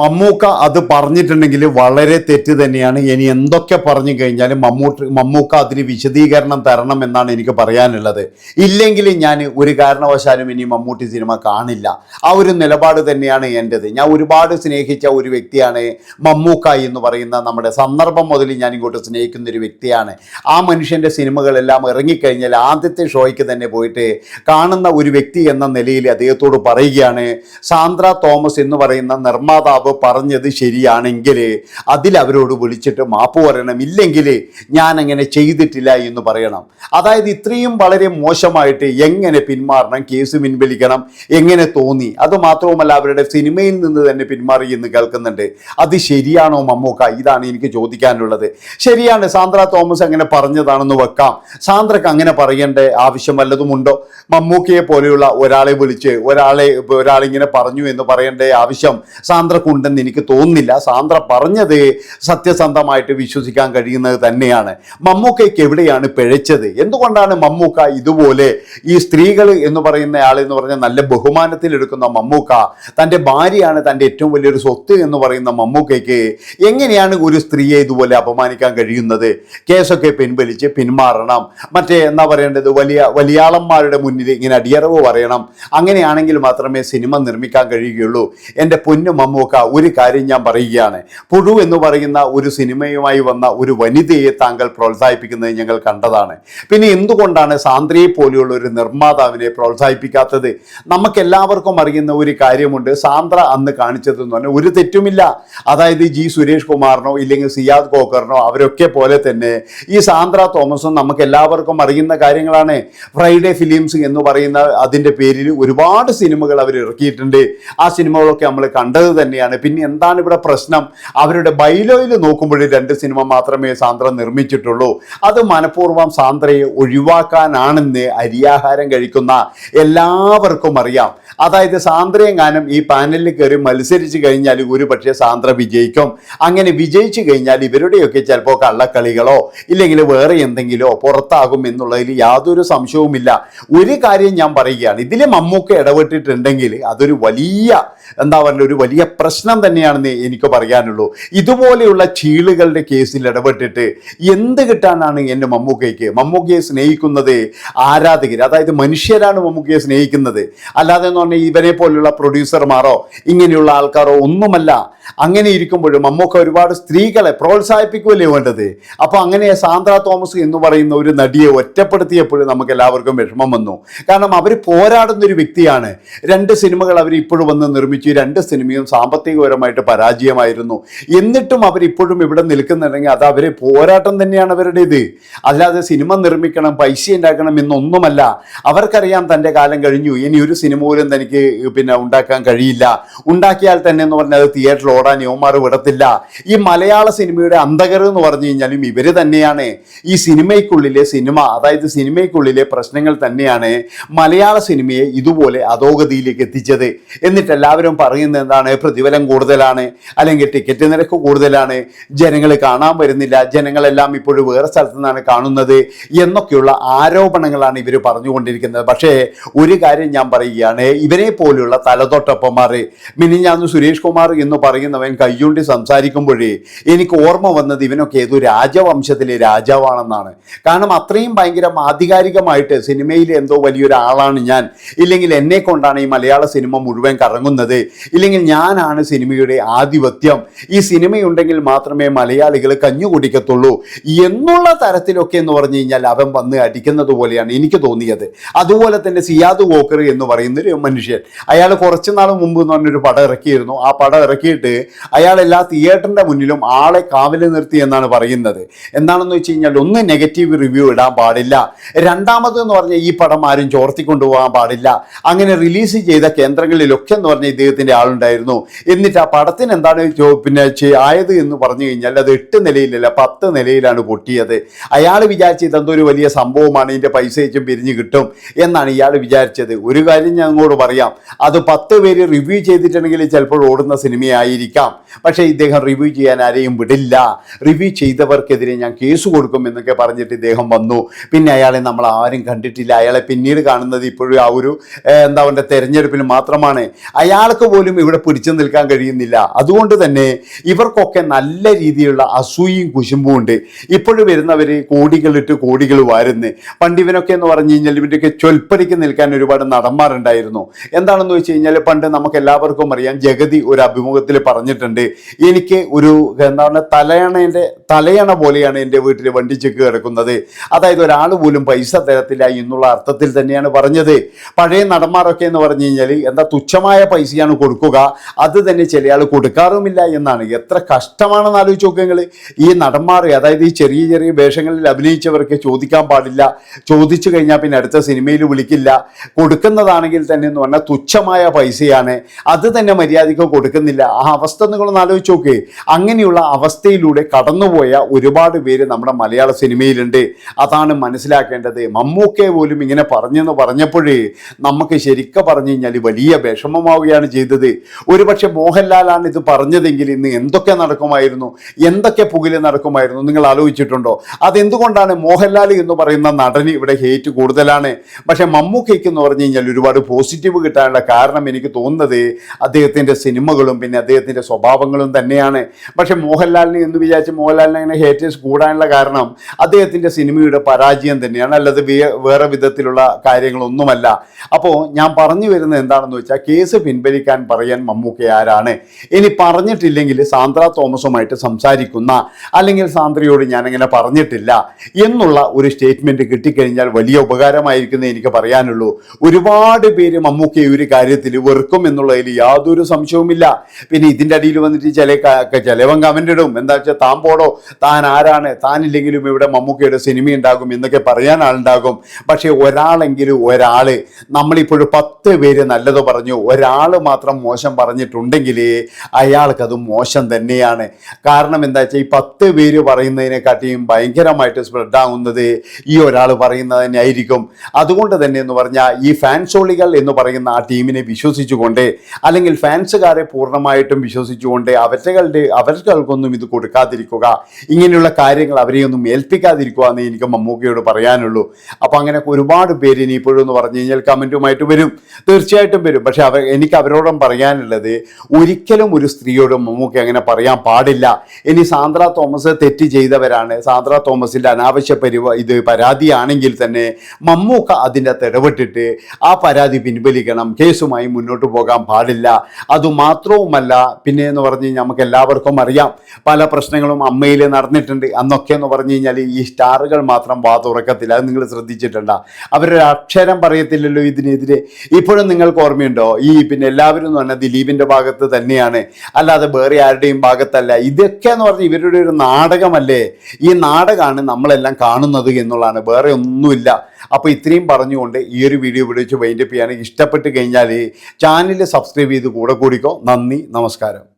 മമ്മൂക്ക അത് പറഞ്ഞിട്ടുണ്ടെങ്കിൽ വളരെ തെറ്റ് തന്നെയാണ്. ഇനി എന്തൊക്കെ പറഞ്ഞു കഴിഞ്ഞാലും മമ്മൂട്ട് മമ്മൂക്ക അതിന് വിശദീകരണം തരണം എന്നാണ് എനിക്ക് പറയാനുള്ളത്. ഇല്ലെങ്കിൽ ഞാൻ ഒരു കാരണവശാലും ഇനി മമ്മൂട്ടി സിനിമ കാണില്ല. ആ ഒരു നിലപാട് തന്നെയാണ് എന്റെത്. ഞാൻ ഒരുപാട് സ്നേഹിച്ച ഒരു വ്യക്തിയാണ് മമ്മൂക്ക എന്ന് പറയുന്ന നമ്മുടെ സന്ദർഭം മുതൽ ഞാൻ ഇങ്ങോട്ട് സ്നേഹിക്കുന്ന ഒരു വ്യക്തിയാണ്. ആ മനുഷ്യന്റെ സിനിമകളെല്ലാം ഇറങ്ങിക്കഴിഞ്ഞാൽ ആദ്യത്തെ ഷോയ്ക്ക് തന്നെ പോയിട്ട് കാണുന്ന ഒരു വ്യക്തി എന്ന നിലയിൽ അദ്ദേഹത്തോട് പറയുകയാണ് സാന്ദ്ര തോമസ് എന്ന് പറയുന്ന നിർമ്മാതാവ് പറഞ്ഞത് ശരിയാണെങ്കിൽ അതിൽ അവരോട് വിളിച്ചിട്ട് മാപ്പ് പറയണം ഇല്ലെങ്കിൽ ഞാൻ അങ്ങനെ ചെയ്തിട്ടില്ല എന്ന് പറയണം. അതായത് ഇത്രയും വളരെ മോശമായിട്ട് എങ്ങനെ പിന്മാറണം കേസ് പിൻവലിക്കണം എങ്ങനെ തോന്നി? അത് മാത്രവുമല്ല അവരുടെ സിനിമയിൽ നിന്ന് തന്നെ പിന്മാറി എന്ന് കേൾക്കുന്നുണ്ട്. അത് ശരിയാണോ മമ്മൂക്ക? ഇതാണ് എനിക്ക് ചോദിക്കാനുള്ളത്. ശരിയാണ് സാന്ദ്ര തോമസ് അങ്ങനെ പറഞ്ഞതാണെന്ന് വെക്കാം. സാന്ദ്രക്ക് അങ്ങനെ പറയേണ്ട ആവശ്യം വല്ലതുമുണ്ടോ? മമ്മൂക്കയെ പോലെയുള്ള ഒരാളെ വിളിച്ച് ഒരാളെ ഒരാളിങ്ങനെ പറഞ്ഞു എന്ന് പറയേണ്ട ആവശ്യം സാന്ദ്രക്കുണ്ടെന്ന് എനിക്ക് തോന്നുന്നില്ല. സാന്ദ്ര പറഞ്ഞത് സത്യസന്ധമായിട്ട് വിശ്വസിക്കാൻ കഴിയുന്നത് തന്നെയാണ്. മമ്മൂക്കയ്ക്ക് എവിടെയാണ് പിഴച്ചത്? എന്തുകൊണ്ടാണ് മമ്മൂക്ക ഇതുപോലെ ഈ സ്ത്രീകൾ എന്ന് പറയുന്ന ആൾ എന്ന് പറഞ്ഞാൽ നല്ല ബഹുമാനത്തിൽ എടുക്കുന്ന മമ്മൂക്ക തന്റെ ഭാര്യയാണ് തന്റെ ഏറ്റവും വലിയൊരു സ്വത്ത് എന്ന് പറയുന്ന മമ്മൂക്കയ്ക്ക് എങ്ങനെയാണ് ഒരു സ്ത്രീയെ ഇതുപോലെ അപമാനിക്കാൻ കഴിയുന്നത്? കേസൊക്കെ പിൻവലിച്ച് പിന്മാറണം. മറ്റേ എന്താ പറയേണ്ടത്? വലിയ വലിയാളന്മാരുടെ മുന്നിൽ ഇങ്ങനെ അടിയറവ് പറയണം. അങ്ങനെയാണെങ്കിൽ മാത്രമേ സിനിമ നിർമ്മിക്കാൻ കഴിയുകയുള്ളൂ. എന്റെ പൊന്നു മമ്മൂക്ക ഒരു കാര്യം ഞാൻ പറയുകയാണ്. പുഴു എന്ന് പറയുന്ന ഒരു സിനിമയുമായി വന്ന ഒരു വനിതയെ താങ്കൾ പ്രോത്സാഹിപ്പിക്കുന്നത് ഞങ്ങൾ കണ്ടതാണ്. പിന്നെ എന്തുകൊണ്ടാണ് സാന്ദ്രയെ പോലെയുള്ള ഒരു നിർമ്മാതാവിനെ പ്രോത്സാഹിപ്പിക്കാത്തത്? നമുക്കെല്ലാവർക്കും അറിയുന്ന ഒരു കാര്യമുണ്ട്. സാന്ദ്ര അന്ന് കാണിച്ചതെന്ന് പറഞ്ഞാൽ ഒരു തെറ്റുമില്ല. അതായത് ജി സുരേഷ് കുമാറിനോ ഇല്ലെങ്കിൽ സിയാദ് കോക്കറിനോ അവരൊക്കെ പോലെ തന്നെ ഈ സാന്ദ്ര തോമസും നമുക്ക് എല്ലാവർക്കും അറിയുന്ന കാര്യങ്ങളാണ്. ഫ്രൈഡേ ഫിലിംസ് എന്ന് പറയുന്ന അതിന്റെ പേരിൽ ഒരുപാട് സിനിമകൾ അവർ ഇറക്കിയിട്ടുണ്ട്. ആ സിനിമകളൊക്കെ നമ്മൾ കണ്ടത് തന്നെയാണ്. പിന്നെ എന്താണ് ഇവിടെ പ്രശ്നം? അവരുടെ ബൈലോയിൽ നോക്കുമ്പോൾ രണ്ട് സിനിമ മാത്രമേ സാന്ദ്ര നിർമ്മിച്ചിട്ടുള്ളൂ. അത് മനഃപൂർവം സാന്ദ്രയെ ഒഴിവാക്കാനാണെന്ന് അരിയാഹാരം കഴിക്കുന്ന എല്ലാവർക്കും അറിയാം. അതായത് സാന്ദ്രയെങ്ങാനും ഈ പാനലിൽ കയറി മത്സരിച്ച് കഴിഞ്ഞാൽ ഒരു പക്ഷേ സാന്ദ്ര വിജയിക്കും. അങ്ങനെ വിജയിച്ചു കഴിഞ്ഞാൽ ഇവരുടെയൊക്കെ ചിലപ്പോൾ കള്ളക്കളികളോ ഇല്ലെങ്കിൽ വേറെ എന്തെങ്കിലോ പുറത്താകും എന്നുള്ളതിൽ യാതൊരു സംശയവുമില്ല. ഒരു കാര്യം ഞാൻ പറയുകയാണ്. ഇതിൽ മമ്മൂക്ക ഇടപെട്ടിട്ടുണ്ടെങ്കിൽ അതൊരു വലിയ എന്താ പറയുക ഒരു വലിയ പ്രശ്നം തന്നെയാണെന്ന് എനിക്ക് പറയാനുള്ളൂ. ഇതുപോലെയുള്ള ചീളുകളുടെ കേസിൽ ഇടപെട്ടിട്ട് എന്ത് കിട്ടാനാണ് എന്റെ മമ്മൂക്കയ്ക്ക്? മമ്മൂക്കയെ സ്നേഹിക്കുന്നത് ആരാധകർ അതായത് മനുഷ്യരാണ് മമ്മൂക്കയെ സ്നേഹിക്കുന്നത്. അല്ലാതെ എന്ന് പറഞ്ഞാൽ ഇവനെ പോലുള്ള പ്രൊഡ്യൂസർമാരോ ഇങ്ങനെയുള്ള ആൾക്കാരോ ഒന്നുമല്ല. അങ്ങനെ ഇരിക്കുമ്പോഴും മമ്മൂക്ക ഒരുപാട് സ്ത്രീകളെ പ്രോത്സാഹിപ്പിക്കുകയല്ലേ വേണ്ടത്? അപ്പോൾ അങ്ങനെ സാന്ദ്ര തോമസ് എന്ന് പറയുന്ന ഒരു നടിയെ ഒറ്റപ്പെടുത്തിയപ്പോഴും നമുക്ക് എല്ലാവർക്കും വിഷമം വന്നു. കാരണം അവർ പോരാടുന്ന ഒരു വ്യക്തിയാണ്. രണ്ട് സിനിമകൾ അവർ ഇപ്പോഴും വന്ന് നിർമ്മിച്ചു. രണ്ട് സിനിമയും സാമ്പത്തികപരമായിട്ട് പരാജയമായിരുന്നു. എന്നിട്ടും അവർ ഇപ്പോഴും ഇവിടെ നിൽക്കുന്നുണ്ടെങ്കിൽ അത് അവരെ പോരാട്ടം തന്നെയാണ് അവരുടെ ഇത് അല്ലാതെ സിനിമ നിർമ്മിക്കണം പൈസ ഉണ്ടാക്കണം എന്നൊന്നുമല്ല. അവർക്കറിയാം തന്റെ കാലം കഴിഞ്ഞു. ഇനി ഒരു സിനിമ പോലും തനിക്ക് പിന്നെ ഉണ്ടാക്കാൻ കഴിയില്ല. ഉണ്ടാക്കിയാൽ തന്നെ എന്ന് പറഞ്ഞാൽ അത് തിയേറ്ററിൽ ഓടാൻ യുവമാർ വിടത്തില്ല. ഈ മലയാള സിനിമയുടെ അന്ധകർ എന്ന് പറഞ്ഞു കഴിഞ്ഞാലും ഇവർ തന്നെയാണ്. ഈ സിനിമയ്ക്കുള്ളിലെ സിനിമ അതായത് സിനിമയ്ക്കുള്ളിലെ പ്രശ്നങ്ങൾ തന്നെയാണ് മലയാള സിനിമയെ ഇതുപോലെ അധോഗതിയിലേക്ക് എത്തിച്ചത്. എന്നിട്ട് എല്ലാവരും പറയുന്നത് എന്താണ്? പ്രതിഫലം കൂടുതലാണ് അല്ലെങ്കിൽ ടിക്കറ്റ് നിരക്ക് കൂടുതലാണ് ജനങ്ങൾ കാണാൻ വരുന്നില്ല ജനങ്ങളെല്ലാം ഇപ്പോഴും വേറെ സ്ഥലത്തു നിന്നാണ് കാണുന്നത് എന്നൊക്കെയുള്ള ആരോപണങ്ങളാണ് ഇവർ പറഞ്ഞുകൊണ്ടിരിക്കുന്നത്. പക്ഷേ ഒരു കാര്യം ഞാൻ പറയുകയാണ് ഇവരെ പോലുള്ള തലതൊട്ടപ്പന്മാർ മിനിഞ്ഞാന്ന് സുരേഷ് കുമാർ എന്ന് പറയുന്നവൻ കയ്യൂണ്ടി സംസാരിക്കുമ്പോഴേ എനിക്ക് ഓർമ്മ വന്നത് ഇവനൊക്കെ ഏതോ രാജവംശത്തിലെ രാജാവാണെന്നാണ്. കാരണം അത്രയും ഭയങ്കര ആധികാരികമായിട്ട് സിനിമയിൽ എന്തോ വലിയൊരാളാണ് ഞാൻ. ഇല്ലെങ്കിൽ എന്നെ കൊണ്ടാണ് ഈ മലയാള സിനിമ മുഴുവൻ കറങ്ങുന്നത്. ഇല്ലെങ്കിൽ ഞാനാണ് സിനിമയുടെ ആധിപത്യം. ഈ സിനിമയുണ്ടെങ്കിൽ മാത്രമേ മലയാളികൾ കഞ്ഞു കുടിക്കത്തുള്ളൂ. എന്നുള്ള തരത്തിലൊക്കെ എന്ന് പറഞ്ഞു കഴിഞ്ഞാൽ അവൻ വന്ന് അടിക്കുന്നത് പോലെയാണ് എനിക്ക് തോന്നിയത്. അതുപോലെ തന്നെ സിയാദ് വോക്കർ എന്ന് പറയുന്ന ഒരു മനുഷ്യൻ. അയാൾ കുറച്ച് നാൾ മുമ്പ് എന്ന് പറഞ്ഞൊരു പടം ഇറക്കിയിരുന്നു. ആ പടം ഇറക്കിയിട്ട് അയാൾ എല്ലാ തിയേറ്ററിന്റെ മുന്നിലും ആളെ കാവലിൽ നിർത്തി എന്നാണ് പറയുന്നത്. എന്താണെന്ന് വെച്ച് കഴിഞ്ഞാൽ ഒന്ന് നെഗറ്റീവ് റിവ്യൂ ഇടാൻ പാടില്ല. രണ്ടാമത് എന്ന് പറഞ്ഞാൽ ഈ പടം ആരും ചോർത്തിക്കൊണ്ടുപോകാൻ പാടില്ല. അങ്ങനെ റിലീസ് ചെയ്ത കേന്ദ്രങ്ങളിലൊക്കെ എന്ന് പറഞ്ഞാൽ ഇദ്ദേഹത്തിന്റെ ആളുണ്ടായിരുന്നു. എന്നിട്ട് ആ പടത്തിന് എന്താണ് പിന്നെ ആയത് എന്ന് പറഞ്ഞു കഴിഞ്ഞാൽ അത് എട്ട് നിലയിലല്ല പത്ത് നിലയിലാണ് പൊട്ടിയത്. അയാൾ വിചാരിച്ചത് ഇതെന്തോ ഒരു വലിയ സംഭവമാണ് ഇതിന്റെ പൈസ വെച്ചും പിരിഞ്ഞ് കിട്ടും എന്നാണ് ഇയാൾ വിചാരിച്ചത്. ഒരു കാര്യം ഞാൻ അങ്ങോട്ട് പറയാം. അത് പത്ത് പേര് റിവ്യൂ ചെയ്തിട്ടുണ്ടെങ്കിൽ ചിലപ്പോൾ ഓടുന്ന സിനിമയായിരിക്കാം. പക്ഷേ ഇദ്ദേഹം റിവ്യൂ ചെയ്യാൻ ആരെയും വിടില്ല. റിവ്യൂ ചെയ്തവർക്കെതിരെ ഞാൻ കേസ് കൊടുക്കും എന്നൊക്കെ പറഞ്ഞിട്ട് ഇദ്ദേഹം വന്നു. പിന്നെ അയാളെ നമ്മൾ ആരും കണ്ടിട്ടില്ല. അയാളെ പിന്നീട് കാണുന്നത് ഇപ്പോഴും ആ ഒരു എന്താ പറയുക തെരഞ്ഞെടുപ്പിൽ മാത്രമാണ്. അയാൾക്ക് പോലും ഇവിടെ പിടിച്ചു നിൽക്കാൻ മനസ്സിലാക്കാൻ കഴിയുന്നില്ല. അതുകൊണ്ട് തന്നെ ഇവർക്കൊക്കെ നല്ല രീതിയിലുള്ള അസൂയയും കുശുമ്പും ഉണ്ട്. ഇപ്പോഴും വരുന്നവർ കോടികളിട്ട് കോടികൾ വാരുന്നു. പണ്ട് ഇവനൊക്കെ എന്ന് പറഞ്ഞു കഴിഞ്ഞാൽ ഇവന്റെയൊക്കെ ചൊൽപ്പടിക്ക് നിൽക്കാൻ ഒരുപാട് നടന്മാരുണ്ടായിരുന്നു. എന്താണെന്ന് വെച്ച് കഴിഞ്ഞാൽ പണ്ട് നമുക്ക് എല്ലാവർക്കും അറിയാം ജഗതി ഒരു അഭിമുഖത്തിൽ പറഞ്ഞിട്ടുണ്ട്. എനിക്ക് ഒരു എന്താണ് തലയണേന്റെ തലയണ പോലെയാണ് എന്റെ വീട്ടിൽ വണ്ടി ചെക്ക് കിടക്കുന്നത്. അതായത് ഒരാൾ പോലും പൈസ തരത്തില്ല എന്നുള്ള അർത്ഥത്തിൽ തന്നെയാണ് പറഞ്ഞത്. പഴയ നടന്മാരൊക്കെ എന്ന് പറഞ്ഞു കഴിഞ്ഞാൽ എന്താ തുച്ഛമായ പൈസയാണ് കൊടുക്കുക. അത് തന്നെ ചില ആൾ കൊടുക്കാറുമില്ല എന്നാണ്. എത്ര കഷ്ടമാണെന്ന് ആലോചിച്ച് നോക്കുക ഈ നടന്മാർ അതായത് ഈ ചെറിയ ചെറിയ വേഷങ്ങളിൽ അഭിനയിച്ചവർക്ക് ചോദിക്കാൻ പാടില്ല. ചോദിച്ചു കഴിഞ്ഞാൽ പിന്നെ അടുത്ത സിനിമയിൽ വിളിക്കില്ല. കൊടുക്കുന്നതാണെങ്കിൽ തന്നെ എന്ന് പറഞ്ഞാൽ തുച്ഛമായ പൈസയാണ്. അത് തന്നെ മര്യാദയ്ക്ക് കൊടുക്കുന്നില്ല. ആ അവസ്ഥ നിങ്ങളൊന്ന് ആലോചിച്ച് നോക്ക്. അങ്ങനെയുള്ള അവസ്ഥയിലൂടെ കടന്നുപോയ ഒരുപാട് പേര് നമ്മുടെ മലയാള സിനിമയിലുണ്ട്. അതാണ് മനസ്സിലാക്കേണ്ടത്. മമ്മൂക്കെ പോലും ഇങ്ങനെ പറഞ്ഞെന്ന് പറഞ്ഞപ്പോഴേ നമുക്ക് ശരിക്കും പറഞ്ഞു കഴിഞ്ഞാൽ വലിയ വിഷമമാവുകയാണ് ചെയ്തത്. ഒരുപക്ഷെ മോഹൻലാലാണ് ഇത് പറഞ്ഞതെങ്കിൽ ഇന്ന് എന്തൊക്കെ നടക്കുമായിരുന്നു? എന്തൊക്കെ പുകിൽ നടക്കുമായിരുന്നു? നിങ്ങൾ ആലോചിച്ചിട്ടുണ്ടോ? അതെന്തുകൊണ്ടാണ് മോഹൻലാൽ എന്ന് പറയുന്ന നടന് ഇവിടെ ഹേറ്റ് കൂടുതലാണ്? പക്ഷെ മമ്മൂക്കയ്ക്ക് എന്ന് പറഞ്ഞു കഴിഞ്ഞാൽ ഒരുപാട് പോസിറ്റീവ് കിട്ടാനുള്ള കാരണം എനിക്ക് തോന്നുന്നത് അദ്ദേഹത്തിന്റെ സിനിമകളും പിന്നെ അദ്ദേഹത്തിന്റെ സ്വഭാവങ്ങളും തന്നെയാണ്. പക്ഷേ മോഹൻലാലിന് എന്ന് വിചാരിച്ച് മോഹൻലാലിന് അങ്ങനെ ഹേറ്റേഴ്സ് കൂടാനുള്ള കാരണം അദ്ദേഹത്തിന്റെ സിനിമയുടെ പരാജയം തന്നെയാണ്. അല്ലാതെ വേറെ വിധത്തിലുള്ള കാര്യങ്ങളൊന്നുമല്ല. അപ്പോൾ ഞാൻ പറഞ്ഞു വരുന്നത് എന്താണെന്ന് വെച്ചാൽ കേസ് പിൻവലിക്കാൻ പറയാൻ മമ്മൂക്ക ആരാണ്? ഇനി പറഞ്ഞിട്ടില്ലെങ്കിൽ സാന്ദ്ര തോമസുമായിട്ട് സംസാരിക്കുന്ന അല്ലെങ്കിൽ സാന്ദ്രയോട് ഞാനങ്ങനെ പറഞ്ഞിട്ടില്ല എന്നുള്ള ഒരു സ്റ്റേറ്റ്മെന്റ് കിട്ടിക്കഴിഞ്ഞാൽ വലിയ ഉപകാരമായിരിക്കുന്നേ എനിക്ക് പറയാനുള്ളൂ. ഒരുപാട് പേര് മമ്മൂക്ക ഈ ഒരു കാര്യത്തിൽ വെറുക്കും എന്നുള്ളതിൽ യാതൊരു സംശയവുമില്ല. പിന്നെ ഇതിന്റെ അടിയിൽ വന്നിട്ട് ചില ചിലവൻ കമന്റ് ഇടും. എന്താ വെച്ചാൽ താൻ പോടോ താൻ ആരാണ്? താനില്ലെങ്കിലും ഇവിടെ മമ്മൂക്കയുടെ സിനിമ ഉണ്ടാകും എന്നൊക്കെ പറയാൻ ആളുണ്ടാകും. പക്ഷേ ഒരാളെങ്കിലും ഒരാൾ നമ്മളിപ്പോഴും പത്ത് പേര് നല്ലത് പറഞ്ഞു ഒരാൾ മാത്രം മോശം പറഞ്ഞിട്ടുണ്ടെങ്കിൽ അയാൾക്കത് മോശം തന്നെയാണ്. കാരണം എന്താ വെച്ചാൽ ഈ പത്ത് പേര് പറയുന്നതിനെക്കാട്ടിയും ഭയങ്കരമായിട്ട് സ്പ്രെഡ് ആവുന്നത് ഈ ഒരാൾ പറയുന്നത് തന്നെ ആയിരിക്കും അതുകൊണ്ട് തന്നെ എന്ന് പറഞ്ഞാൽ ഈ ഫാൻസോളികൾ എന്ന് പറയുന്ന ആ ടീമിനെ വിശ്വസിച്ചുകൊണ്ട് അല്ലെങ്കിൽ ഫാൻസുകാരെ പൂർണമായിട്ടും വിശ്വസിച്ചുകൊണ്ട് അവറ്റകളുടെ അവർക്കൊന്നും ഇത് കൊടുക്കാതിരിക്കുക ഇങ്ങനെയുള്ള കാര്യങ്ങൾ അവരെയൊന്നും ഏൽപ്പിക്കാതിരിക്കുക എന്ന് എനിക്ക് മമ്മൂക്കയോട് പറയാനുള്ളൂ. അപ്പോൾ അങ്ങനെ ഒരുപാട് പേര് ഇനി ഇപ്പോഴും എന്ന് പറഞ്ഞു കഴിഞ്ഞാൽ കമന്റുമായിട്ട് വരും. തീർച്ചയായിട്ടും വരും. പക്ഷേ അവർ എനിക്ക് അവരോടും പറയാനുള്ളത് ഒരിക്കലും ഒരു സ്ത്രീയോട് മമ്മൂക്ക അങ്ങനെ പറയാൻ പാടില്ല. ഇനി സാന്ദ്ര തോമസ് തെറ്റ് ചെയ്തവരാണ്. സാന്ദ്ര തോമസിന്റെ അനാവശ്യ പരിവ ഇത് പരാതിയാണെങ്കിൽ തന്നെ മമ്മൂക്ക അതിന്റെ തെടവിട്ടിട്ട് ആ പരാതി പിൻവലിക്കണം. കേസുമായി മുന്നോട്ട് പോകാൻ പാടില്ല. അതുമാത്രവുമല്ല പിന്നെ എന്ന് പറഞ്ഞു കഴിഞ്ഞാൽ നമുക്ക് എല്ലാവർക്കും അറിയാം. പല പ്രശ്നങ്ങളും അമ്മയിൽ നടന്നിട്ടുണ്ട്. അന്നൊക്കെ എന്ന് പറഞ്ഞു കഴിഞ്ഞാൽ ഈ സ്റ്റാറുകൾ മാത്രം വാ തുറക്കത്തില്ല. അത് നിങ്ങൾ ശ്രദ്ധിച്ചിട്ടുണ്ട. അവരൊരു അക്ഷരം പറയത്തില്ലല്ലോ ഇതിനെതിരെ. ഇപ്പോഴും നിങ്ങൾക്ക് ഓർമ്മയുണ്ടോ? ഈ പിന്നെ എല്ലാവരും എന്ന് പറഞ്ഞാൽ ദിലീപിന്റെ ഭാഗത്ത് തന്നെയാണ്. അല്ലാതെ വേറെ ആരുടെയും ഭാഗത്തല്ല. ഇതൊക്കെ എന്ന് പറഞ്ഞാൽ ഇവരുടെ ഒരു നാടകമല്ലേ? ഈ നാടകമാണ് നമ്മളെല്ലാം കാണുന്നത് എന്നുള്ളതാണ്. വേറെ ഒന്നുമില്ല. അപ്പോൾ ഇത്രയും പറഞ്ഞുകൊണ്ട് ഈ ഒരു വീഡിയോ വിളിച്ച് വൈൻഡപ്പ് ചെയ്യാൻ ഇഷ്ടപ്പെട്ട് കഴിഞ്ഞാൽ ചാനൽ സബ്സ്ക്രൈബ് ചെയ്ത് കൂടെ കൂടിക്കോ. നന്ദി നമസ്കാരം.